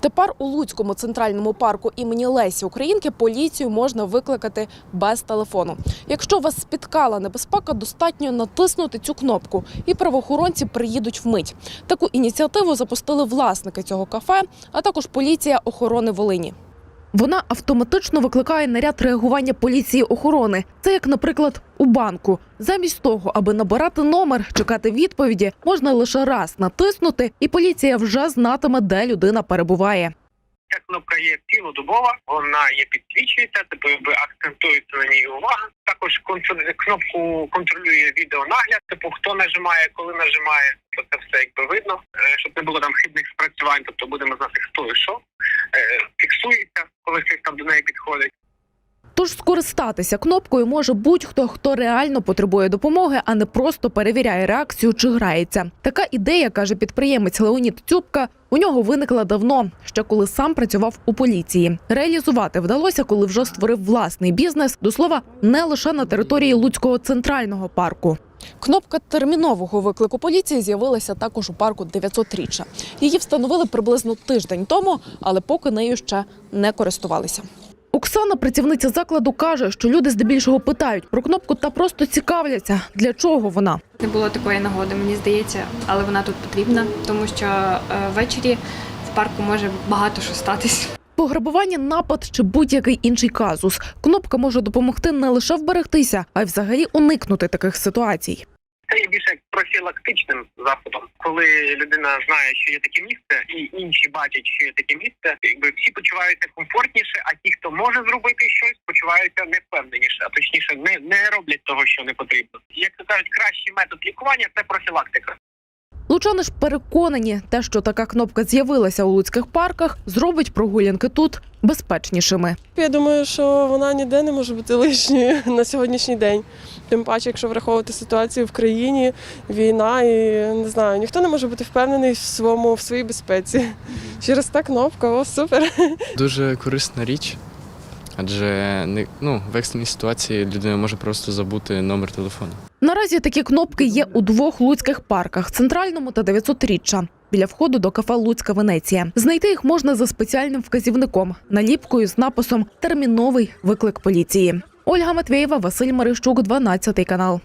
Тепер у Луцькому центральному парку імені Лесі Українки поліцію можна викликати без телефону. Якщо вас спіткала небезпека, достатньо натиснути цю кнопку, і правоохоронці приїдуть вмить. Таку ініціативу запустили власники цього кафе, а також поліція охорони Волині. Вона автоматично викликає наряд реагування поліції охорони. Це як, наприклад, у банку. Замість того, аби набирати номер, чекати відповіді, можна лише раз натиснути, і поліція вже знатиме, де людина перебуває. Ця кнопка є цілодобова, вона є підсвічується, тобто акцентується на ній увага. Також кнопку контролює відеонагляд, типу хто нажимає, коли нажимає, то це все якби видно, е, щоб не було там хибних спрацювань, тобто будемо знати, хто і що. Е, Фіксується, коли хтось там до неї підходить. Тож скористатися кнопкою може будь-хто, хто реально потребує допомоги, а не просто перевіряє реакцію чи грається. Така ідея, каже підприємець Леонід Цюбка, у нього виникла давно, ще коли сам працював у поліції. Реалізувати вдалося, коли вже створив власний бізнес. До слова, не лише на території Луцького центрального парку. Кнопка термінового виклику поліції з'явилася також у парку 900-річчя. Її встановили приблизно тиждень тому, але поки нею ще не користувалися. Оксана, працівниця закладу, каже, що люди здебільшого питають про кнопку та просто цікавляться, для чого вона. Не було такої нагоди, мені здається, але вона тут потрібна, тому що е, ввечері в парку може багато що статись. Пограбування, напад чи будь-який інший казус. Кнопка може допомогти не лише вберегтися, а й взагалі уникнути таких ситуацій. Це є більше профілактичним заходом, коли людина знає, що є таке місце, і інші бачать, що є таке місце, якби всі почуваються комфортніше, а ті, хто може зробити щось, почуваються невпевненіше, а точніше, не, не роблять того, що не потрібно. Як то кажуть, кращий метод лікування це профілактика. Лучани ж переконані, те, що така кнопка з'явилася у луцьких парках, зробить прогулянки тут безпечнішими. Я думаю, що вона ніде не може бути лишньою на сьогоднішній день. Тим паче, якщо враховувати ситуацію в країні, війна і не знаю, ніхто не може бути впевнений в своєму в своїй безпеці. Через та кнопка, о, супер. Дуже корисна річ, адже не, ну, в екстреній ситуації людина може просто забути номер телефону. Наразі такі кнопки є у двох луцьких парках центральному та 900-річчя. Біля входу до кафе Луцька Венеція. Знайти їх можна за спеціальним вказівником, наліпкою з написом Терміновий виклик поліції. Ольга Матвєєва, Василь Марищук, 12 канал.